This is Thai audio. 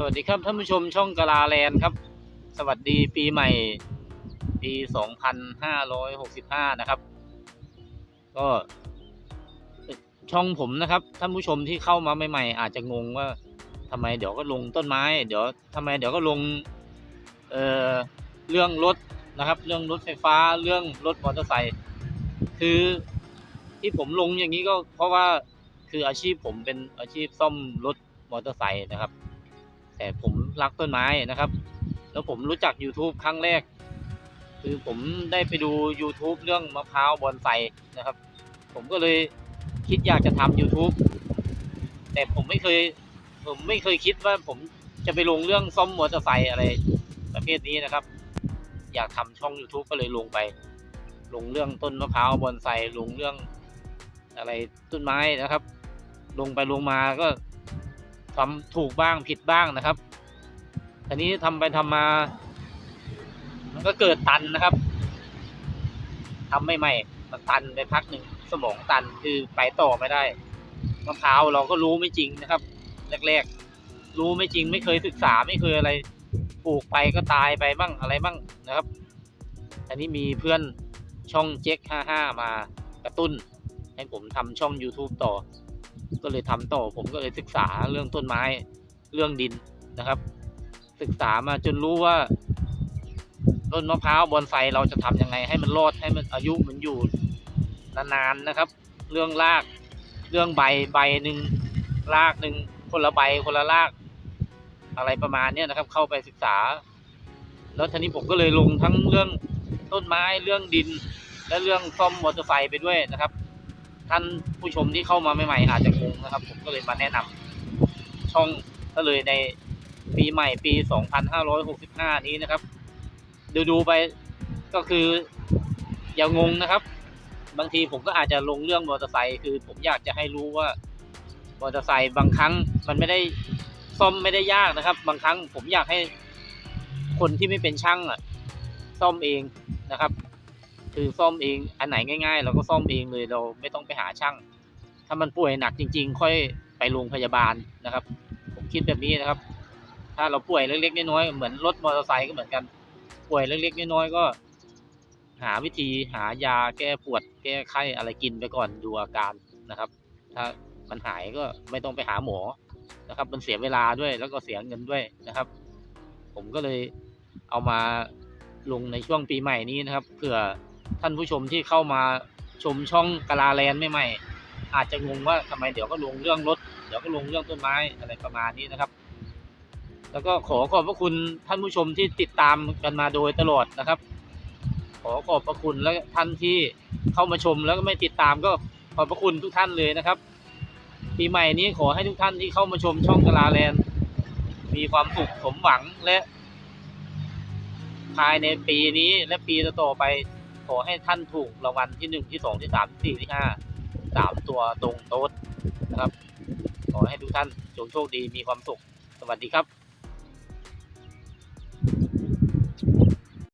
สวัสดีครับท่านผู้ชมช่องกลาแลนครับ สวัสดีปีใหม่ปี 2565 นะครับ ก็ ช่องผมนะครับ ท่านผู้ชมที่เข้ามาใหม่ๆ อาจจะงงว่าทำไมเดี๋ยวก็ลงต้นไม้ เดี๋ยวทำไมเดี๋ยวก็ลงเอ่อเรื่องรถนะครับ เรื่องรถไฟฟ้าเรื่องรถมอเตอร์ไซค์คือที่ผมลงอย่างนี้ก็เพราะว่าคืออาชีพผมเป็นอาชีพซ่อมรถมอเตอร์ไซค์นะครับ แต่ผมรักต้นไม้นะครับ แล้วผมรู้จัก YouTube ครั้งแรก คือผมได้ไปดู YouTube เรื่องมะพร้าวบอนไซนะครับ ผมก็เลยคิดอยากจะทำ YouTube แต่ผมไม่เคย ผมไม่เคยคิดว่าผมจะไปลงเรื่องซ่อมมอเตอร์ไซค์อะไรประเภทนี้นะครับ อยากทำช่อง YouTube ก็เลยลงไป ลงเรื่องต้นมะพร้าวบอนไซลงเรื่องอะไรต้นไม้นะครับ ลงไปลงมาก็ ทำถูกบ้างผิดบ้างนะครับทีนี้ทำไปทำมา มันก็เกิดตันนะครับทำไม่ใหม่มันตันไปพักหนึ่งสมองตันคือไปต่อไม่ได้มะพร้าวเราก็รู้ไม่จริงนะครับ แรกๆ รู้ไม่จริงไม่เคยศึกษาไม่เคยอะไรปลูกไปก็ตายไปบ้างอะไรบ้างนะครับ อันนี้มีเพื่อนช่องเจ๊กห้าห้ามากระตุ้น ให้ผมทำช่อง YouTube ต่อ ก็เลยทำต่อผมก็เลยศึกษาเรื่องต้นไม้เรื่องดินนะครับ ศึกษามาจนรู้ว่า ต้นมะพร้าวบอนไซเราจะทำยังไง ให้มันรอดให้มันอายุมันอยู่นานๆนะครับ เรื่องรากเรื่องใบใบหนึ่งรากหนึ่งคนละใบคนละราก อะไรประมาณนี้นะครับ เข้าไปศึกษา แล้วทีนี้ผมก็เลยลงทั้งเรื่องต้นไม้เรื่องดิน และเรื่องซ่อมมอเตอร์ไซค์ไปด้วยนะครับ ท่านผู้ชมที่เข้ามาใหม่ๆอาจจะงงนะครับ ผมก็เลยมาแนะนำช่องก็เลยในปีใหม่ปี 2565 นี้นะครับ ดูดูๆไปก็คืออย่างงนะครับ บางทีผมก็อาจจะลงเรื่องมอเตอร์ไซค์คือ ผมอยากจะให้รู้ว่ามอเตอร์ไซค์บางครั้งมันไม่ได้ซ่อมไม่ได้ยากนะครับ บางครั้งผมอยากให้คนที่ไม่เป็นช่างอะ ซ่อมเองนะครับ คือซ่อมเองอันไหนง่ายๆ เราก็ซ่อมเองเลยเราไม่ต้องไปหาช่าง ถ้ามันป่วยหนักจริง ๆ ค่อยไปโรงพยาบาลนะครับ ผมคิดแบบนี้นะครับ ถ้าเราป่วยเล็กๆน้อยๆเหมือนรถมอเตอร์ไซค์ก็เหมือนกัน ป่วยเล็กๆน้อยๆก็ หาวิธีหายาแก้ปวด แก้ไข้อะไรกินไปก่อนดูอาการนะครับ ถ้ามันหายก็ไม่ต้องไปหาหมอนะครับ มันเสียเวลาด้วยแล้วก็เสียเงินด้วยนะครับ ผมก็เลยเอามาลงในช่วงปีใหม่นี้นะครับเผื่อ ท่านผู้ชมที่เข้ามาชมช่องกาลาแลนด์ใหม่ๆอาจจะงงว่าทำไมเดี๋ยวก็ลงเรื่องรถ เดี๋ยวก็ลงเรื่องต้นไม้อะไรประมาณนี้นะครับ แล้วก็ขอขอบพระคุณท่านผู้ชมที่ติดตามกันมาโดยตลอดนะครับ ขอขอบพระคุณและท่านที่เข้ามาชมแล้วก็ไม่ติดตามก็ขอบพระคุณทุกท่านเลยนะครับปีใหม่นี้ขอให้ทุกท่านที่เข้ามาชมช่องกลาแลนด์มีความสุขสมหวังและ ภายในปีนี้และปีต่อๆไป ขอให้ท่านถูกรางวัลที่หนึ่งที่สองที่สามที่สี่ที่ห้าสามตัวตรงโต๊ดนะครับ ขอให้ทุกท่านจงโชคดีมีความสุข สวัสดีครับ